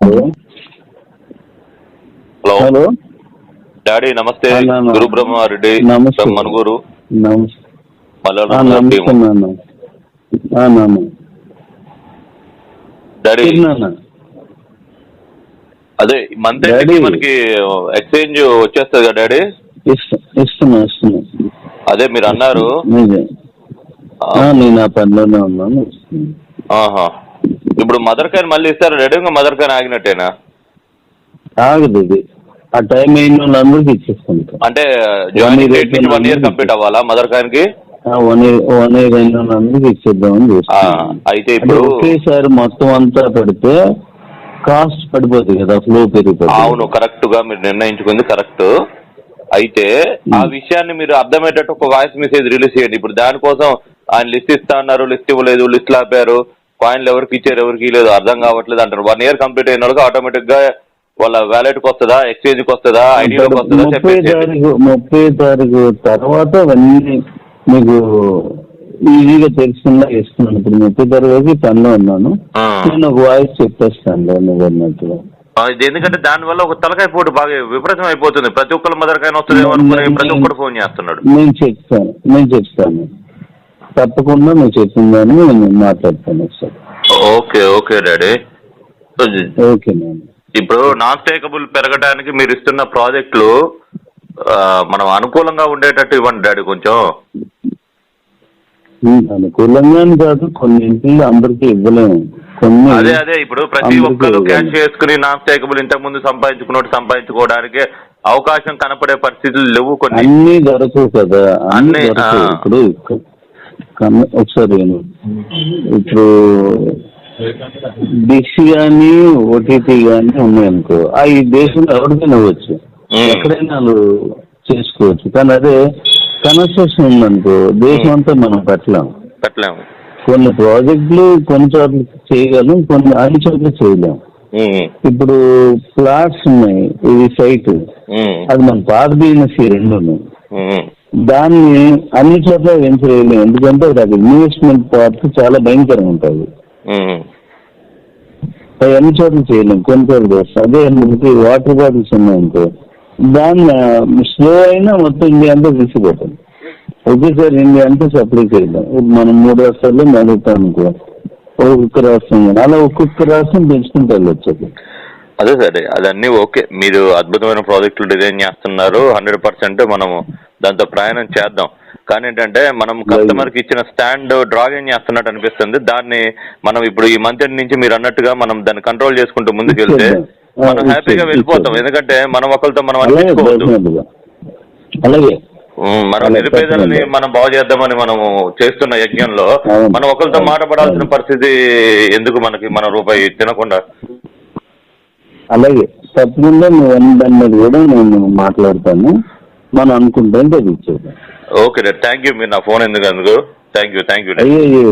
Hello? Hello. Daddy నమస్తే. Guru Brahmareddy Manuguru daddy. అదే month daddy. మనకి ఎక్స్చేంజ్ వచ్చేస్తుంది కదా డాడీ? ఇస్తా ఇస్తున్నా ఇస్తున్నా. అదే మీరు అన్నారు. నేను ఆ పనిలోనే ఉన్నాను. ఆహా. ఇప్పుడు మదర్ కాన్ మళ్ళీ ఇస్తారా ఇంకా మదర్ కాన్ ఆగినట్టేనా? ఆగదు ఇది. ఆ టైం అయిన వాళ్ళందరికీ ఇచ్చేస్తుంటా అంటే జాయినింగ్ డేట్ నుంచి వన్ ఇయర్ కంప్లీట్ అవ్వాలా మదర్ కాన్కి వన్ ఇయర్ వన్ ఇయర్ అయిన వాళ్ళందరికీ ఇచ్చేద్దామని అయితే ఇప్పుడు ఒకేసారి మొత్తం అంతా పెడితే కాస్ట్ పడిపోతుంది కదా ఫ్లో పెరిగిపోతుంది అవును కరెక్ట్గా మీరు నిర్ణయించుకుంది కరెక్ట్ అయితే ఆ విషయాన్ని మీరు అర్థమయ్యేటట్టు ఒక వాయిస్ మెసేజ్ రిలీజ్ చేయండి. ఇప్పుడు దానికోసం ఆయన లిస్ట్ ఇస్తా అన్నారు లిస్ట్ ఇవ్వలేదు లిస్ట్ ఆపారు కాయిన్లు ఎవరికి ఇచ్చారు ఎవరికి ఇవ్వలేదు అర్థం కావట్లేదు అంటారు. వన్ ఇయర్ కంప్లీట్ అయిన వాళ్ళకి ఆటోమేటిక్గా వాళ్ళ వ్యాలెట్కి వస్తుందా ఎక్స్చేంజ్కి వస్తుందా ఐడిలోకి వస్తుందా ముప్పై చెప్పేసి తారీఖు ముప్పై తారీఖు తర్వాత అవన్నీ మీకు ఈజీగా తెలుసుకుండా ఇస్తున్నాను. ఇప్పుడు ముప్పై తారీఖు పనిలో ఉన్నాను. నేను ఒక వాయిస్ చెప్పేస్తాను నువ్వు అన్నట్టుగా. ఇది ఎందుకంటే దాని వల్ల ఒక తలకాయ పోటు బాగా విపరీతం అయిపోతుంది. ప్రతి ఒక్కరు మదర్ కాయన వస్తుందేమో అనుకుని ప్రతి ఒక్కరు ఫోన్ చేస్తున్నాడు. నేను చెప్తాను నేను చెప్తాను. తప్పకుండా నువ్వు చెప్పిందని నేను మాట్లాడతాను ఒకసారి. Okay okay daddy. ఓకే నాన్న ఇప్పుడు నాన్ స్టేకబుల్ పెరగడానికి మీరు ఇస్తున్న ప్రాజెక్టులు మనం అనుకూలంగా ఉండేటట్టు ఇవ్వండి డాడీ కొంచెం. ఉమ్, అనుకూలంగానే కాదు కొన్ని ఇంట్లో అందరికీ ఇవ్వలేము. కొన్ని అదే అదే ఇప్పుడు ప్రతి ఒక్కరు. క్యాష్ చేసుకుని నాన్ స్టేకబుల్ ఇంతకు ముందు సంపాదించుకున్నట్టు సంపాదించుకోవడానికి అవకాశం కనపడే పరిస్థితులు లేవు కొన్ని. అన్ని దొరకవు కదా అన్ని. ఇప్పుడు కమ్మ- ఒకసారి. ఇప్పుడు డిష్ కానీ ఓటీటీ కానీ ఉన్నాయనుకో ఆ ఈ దేశంలో ఎవరికైనా ఇవ్వచ్చు మ్మ్. ఎక్కడైనా వాళ్ళు చేసుకోవచ్చు. కానీ అదే కన్స్ట్రక్షన్ ఉందనుకో దేశం అంతా మనం పెట్టలేం. పెట్టలేము కొన్ని ప్రాజెక్టులు కొన్ని చోట్ల చేయగలం కొన్ని అన్ని చోట్ల చేయలేం. ఉమ్, ఇప్పుడు ప్లాట్స్ ఉన్నాయి ఇది సైట్. అది మన పాత బిజినెస్ రెండు ఉన్నాయి దాన్ని అన్ని చోట్ల వెంచర్ వేయలేము ఎందుకంటే అది ఇన్వెస్ట్మెంట్ పార్ట్ చాలా భయంకరంగా ఉంటుంది. అన్ని చోట్ల చేయలేము. కొన్ని చోట్ల చేస్తాం. అదే మనకి వాటర్ బాటిల్స్ ఉన్నాయంటే దాన్ని స్లో అయినా మొత్తం ఇండియా అంతా తీసుకుపోతుంది ఒకేసారి ఇండియా అంతా సప్లై చేయలేం ఇప్పుడు మనం మూడు రాష్ట్రాల్లో నడుగుతాం అనుకో ఒక్కొక్క రాష్ట్రం అలా ఒక్కొక్క రాష్ట్రం పెంచుకుంటూ వెళ్ళొచ్చు అది. అదే సరే అదన్నీ ఓకే. మీరు అద్భుతమైన ప్రాజెక్టులు డిజైన్ చేస్తున్నారు. హండ్రెడ్ పర్సెంట్ మనము దాంతో ప్రయాణం చేద్దాం. కానీ ఏంటంటే మనం కస్టమర్కి ఇచ్చిన స్టాండ్ డ్రాగింగ్ చేస్తున్నట్టు అనిపిస్తుంది. దాన్ని మనం ఇప్పుడు ఈ మంత్ నుంచి మీరు అన్నట్టుగా మనం దాన్ని కంట్రోల్ చేసుకుంటూ ముందుకెళ్తే మనం హ్యాపీగా వెళ్ళిపోతాం. ఎందుకంటే మనం ఒకరితో మనం అనిపించుకోవద్దు. మనం నిరుపేదలని. మనం బాగు చేద్దామని మనము చేస్తున్న యజ్ఞంలో. మనం ఒకరితో మాట పడాల్సిన అవును. పరిస్థితి ఎందుకు మనకి మన రూపాయి తినకుండా? అలాగే. తప్పకుండా నువ్వు దాని మీద కూడా నేను మాట్లాడతాను. మనం అనుకుంటే ఓకే డాడ్ థ్యాంక్ యూ మీరు నా ఫోన్ ఎందుకు అందుకు? థ్యాంక్ యూ థ్యాంక్ యూ అయ్యో అయ్యో.